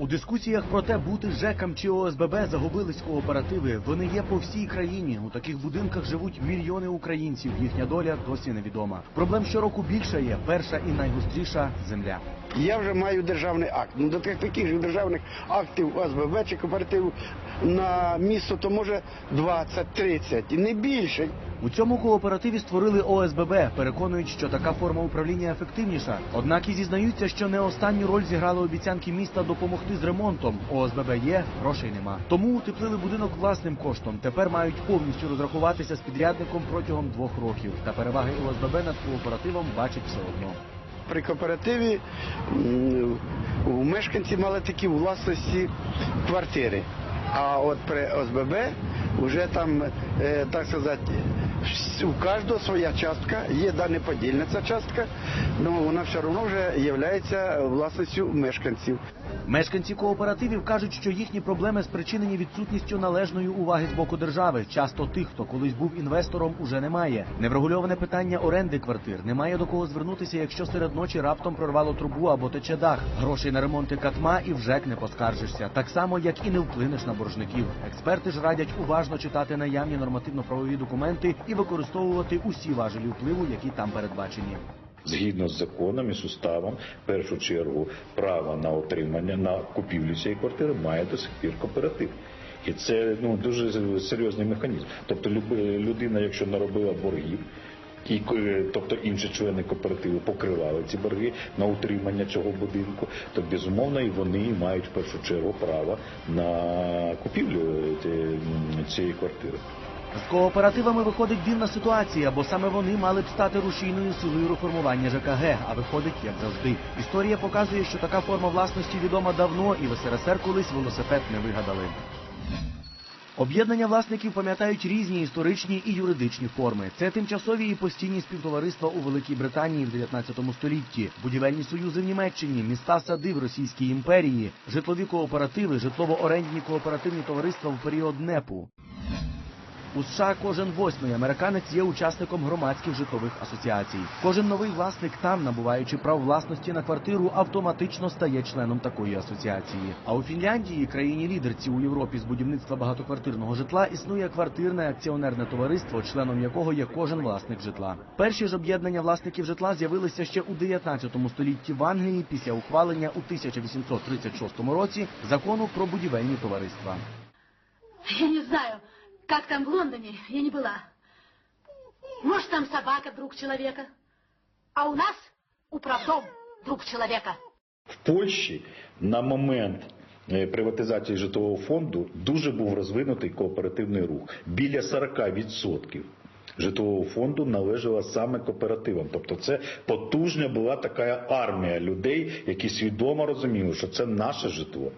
У дискусіях про те, бути ЖЕКом чи ОСББ загубились кооперативи. Вони є по всій країні. У таких будинках живуть мільйони українців. Їхня доля досі невідома. Проблем щороку більше є. Перша і найгостріша земля. Я вже маю державний акт. Ну до таких же державних актів ОСББ чи кооперативу на місто то може 20-30 і не більше. У цьому кооперативі створили ОСББ. Переконують, що така форма управління ефективніша. Однак і зізнаються, що не останню роль зіграли обіцянки міста допомогти з ремонтом. ОСББ є, грошей нема. Тому утеплили будинок власним коштом. Тепер мають повністю розрахуватися з підрядником протягом двох років. Та переваги ОСББ над кооперативом бачать все одно. При кооперативі мешканці мали такі власності квартири. А от при ОСББ вже там, е, так сказати, у кожного своя частка, є да неподільна ця частка, але вона все одно вже є власністю мешканців. Мешканці кооперативів кажуть, що їхні проблеми спричинені відсутністю належної уваги з боку держави. Часто тих, хто колись був інвестором, уже немає. Неврегульоване питання оренди квартир. Немає до кого звернутися, якщо серед ночі раптом прорвало трубу або тече дах. Грошей на ремонти катма і вже не поскаржишся. Так само, як і не вплинеш на боржників. Експерти ж радять уважно читати наявні нормативно-правові документи і використовувати усі важелі впливу, які там передбачені. Згідно з законом і з уставом, в першу чергу право на отримання на купівлю цієї квартири має до сих пір кооператив. І це ну дуже серйозний механізм. Тобто, людина, якщо наробила боргів, і е, тобто інші члени кооперативу покривали ці борги на утримання цього будинку, то безумовно і вони мають в першу чергу право на купівлю е, цієї квартири. З кооперативами виходить дивна ситуація, бо саме вони мали б стати рушійною силою реформування ЖКГ. А виходить, як завжди. Історія показує, що така форма власності відома давно, і в СРСР колись велосипед не вигадали. Об'єднання власників пам'ятають різні історичні і юридичні форми. Це тимчасові і постійні співтовариства у Великій Британії в 19 столітті, будівельні союзи в Німеччині, міста сади в Російській імперії, житлові кооперативи, житлово-орендні кооперативні товариства в період НЕПу. У США кожен восьмий американець є учасником громадських житлових асоціацій. Кожен новий власник там, набуваючи прав власності на квартиру, автоматично стає членом такої асоціації. А у Фінляндії, країні лідерці у Європі з будівництва багатоквартирного житла, існує квартирне акціонерне товариство, членом якого є кожен власник житла. Перші ж об'єднання власників житла з'явилися ще у 19 столітті в Англії після ухвалення у 1836 році закону про будівельні товариства. Я не знаю, как там в Лондоне, я не была. Может, там собака друг человека, а у нас управдом друг человека. В Польщі на момент е, приватизації житлового фонду дуже був розвинутий кооперативний рух. Біля 40% житлового фонду належало саме кооперативам. Тобто це потужна була така армія людей, які свідомо розуміли, що це наше житло.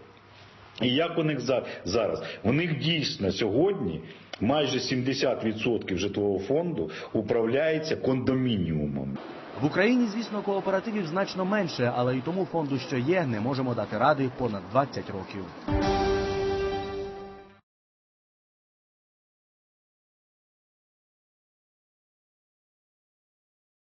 І як у них за- зараз? У них дійсно сьогодні майже 70% житлового фонду управляється кондомініумом. В Україні, звісно, кооперативів значно менше, але і тому фонду, що є, не можемо дати ради понад 20 років.